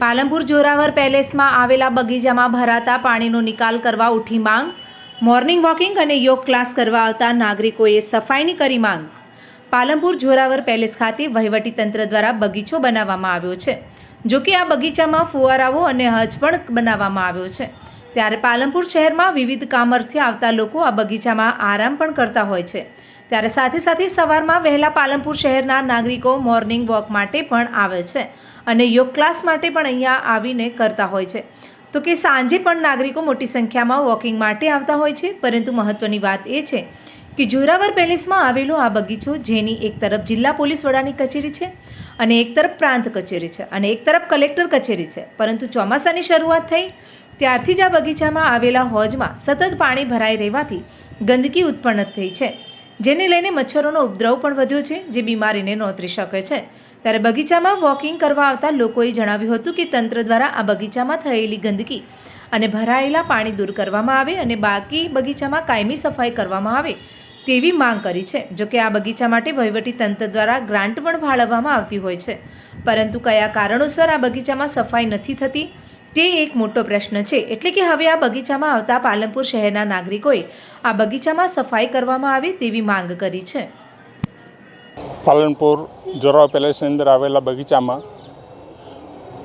પાલનપુર જોરાવર પેલેસમાં આવેલા બગીચામાં ભરાતા પાણીનો નિકાલ કરવા ઉઠી માંગ. મોર્નિંગ વોકિંગ અને યોગ ક્લાસ કરવા આવતા નાગરિકોએ સફાઈની કરી માંગ. પાલનપુર જોરાવર પેલેસ ખાતે વહીવટીતંત્ર દ્વારા બગીચો બનાવવામાં આવ્યો છે, જો કે આ બગીચામાં ફુવારાઓ અને હજ પણ બનાવવામાં આવ્યો છે. ત્યારે પાલનપુર શહેરમાં વિવિધ કામર્થે આવતા લોકો આ બગીચામાં આરામ પણ કરતા હોય છે. ત્યારે સાથે સાથે સવારમાં વહેલા પાલનપુર શહેરના નાગરિકો મોર્નિંગ વોક માટે પણ આવે છે અને યોગ ક્લાસ માટે પણ અહીંયા આવીને કરતા હોય છે. તો કે સાંજે પણ નાગરિકો મોટી સંખ્યામાં વોકિંગ માટે આવતા હોય છે, પરંતુ મહત્ત્વની વાત એ છે કે જોરાવર પેલેસમાં આવેલો આ બગીચો જેની એક તરફ જિલ્લા પોલીસ વડાની કચેરી છે અને એક તરફ પ્રાંત કચેરી છે અને એક તરફ કલેક્ટર કચેરી છે. પરંતુ ચોમાસાની શરૂઆત થઈ, ત્યારથી જ આ બગીચામાં આવેલા હોજમાં સતત પાણી ભરાઈ રહેવાથી ગંદકી ઉત્પન્ન થઈ છે. જેને લઈને મચ્છરોનો ઉપદ્રવ પણ વધ્યો છે, જે બીમારીને નોતરી શકે છે. ત્યારે બગીચામાં વોકિંગ કરવા આવતા લોકોએ જણાવ્યું હતું કે તંત્ર દ્વારા આ બગીચામાં થયેલી ગંદકી અને ભરાયેલા પાણી દૂર કરવામાં આવે અને બાકી બગીચામાં કાયમી સફાઈ કરવામાં આવે તેવી માંગ કરી છે. જો કે આ બગીચા માટે વહીવટી તંત્ર દ્વારા ગ્રાન્ટ પણ ફાળવવામાં આવતી હોય છે. પરંતુ કયા કારણોસર આ બગીચામાં સફાઈ નથી થતી? તે એક મોટો પ્રશ્ન છે. એટલે કે હવે આ બગીચામાં આવતા પાલનપુર શહેરના નાગરિકોએ આ બગીચામાં સફાઈ કરવામાં આવે તેવી માંગ કરી છે. પાલનપુર જોરાવ પેલેસની અંદર આવેલા બગીચામાં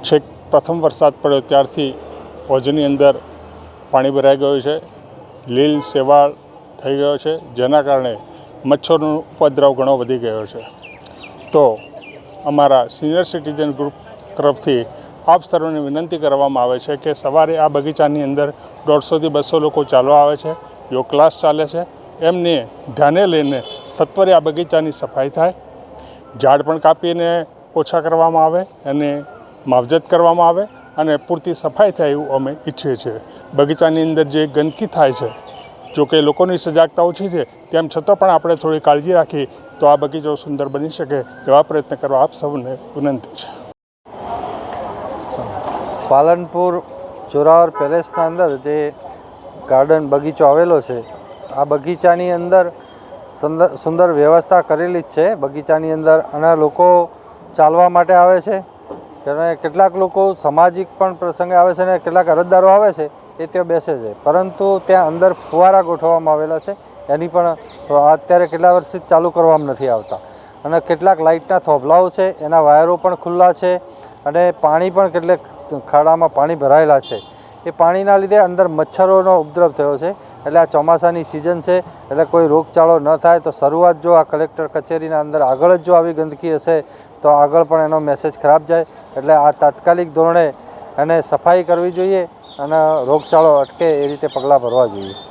છેક પ્રથમ વરસાદ પડ્યો ત્યારથી હોજની અંદર પાણી ભરાઈ ગયું છે. લીલ શેવાળ થઈ ગયો છે, જેના કારણે મચ્છરનો ઉપદ્રવ ઘણો વધી ગયો છે. તો અમારા સિનિયર સિટીઝન ગ્રુપ તરફથી આપ સર્વને વિનંતી કરવામાં આવે છે કે સવારે આ બગીચાની અંદર દોઢસોથી બસો લોકો ચાલવા આવે છે, યોગ ક્લાસ ચાલે છે. એમને ધ્યાને લઈને સત્વરે આ બગીચાની સફાઈ થાય. ઝાડ પણ કાપીને ઓછા કરવામાં આવે અને માવજત કરવામાં આવે અને પૂરતી સફાઈ થાય એવું અમે ઈચ્છીએ છીએ. બગીચાની અંદર જે ગંદકી થાય છે, જો કે લોકોની સજાગતા ઓછી છે, તેમ છતાં પણ આપણે થોડી કાળજી રાખી તો આ બગીચો સુંદર બની શકે એવા પ્રયત્ન કરવા આપ સૌને વિનંતી છે. પાલનપુર જોરાવર પેલેસના અંદર જે ગાર્ડન બગીચો આવેલો છે, આ બગીચાની અંદર સુંદર સુંદર વ્યવસ્થા કરેલી જ છે. બગીચાની અંદર અને લોકો ચાલવા માટે આવે છે અને કેટલાક લોકો સામાજિક પણ પ્રસંગે આવે છે અને કેટલાક અરજદારો આવે છે એ ત્યાં બેસે છે. પરંતુ ત્યાં અંદર ફુવારા ગોઠવવામાં આવેલા છે. એની પણ અત્યારે કેટલા વર્ષથી ચાલુ કરવામાં નથી આવતા. અને કેટલાક લાઇટના થોભલાઓ છે, એના વાયરો પણ ખુલ્લા છે અને પાણી પણ કેટલેક ખાડામાં પાણી ભરાયેલા છે. એ પાણીના લીધે અંદર મચ્છરોનો ઉપદ્રવ થયો છે. એટલે આ ચોમાસાની સિઝન છે. એટલે કોઈ રોગચાળો ન થાય. તો શરૂઆત જો આ કલેક્ટર કચેરીના અંદર આગળ જ જો આવી ગંદકી હશે, તો આગળ પણ એનો મેસેજ ખરાબ જાય. એટલે આ તાત્કાલિક ધોરણે એને સફાઈ કરવી જોઈએ અને રોગચાળો અટકે એ રીતે પગલાં ભરવા જોઈએ.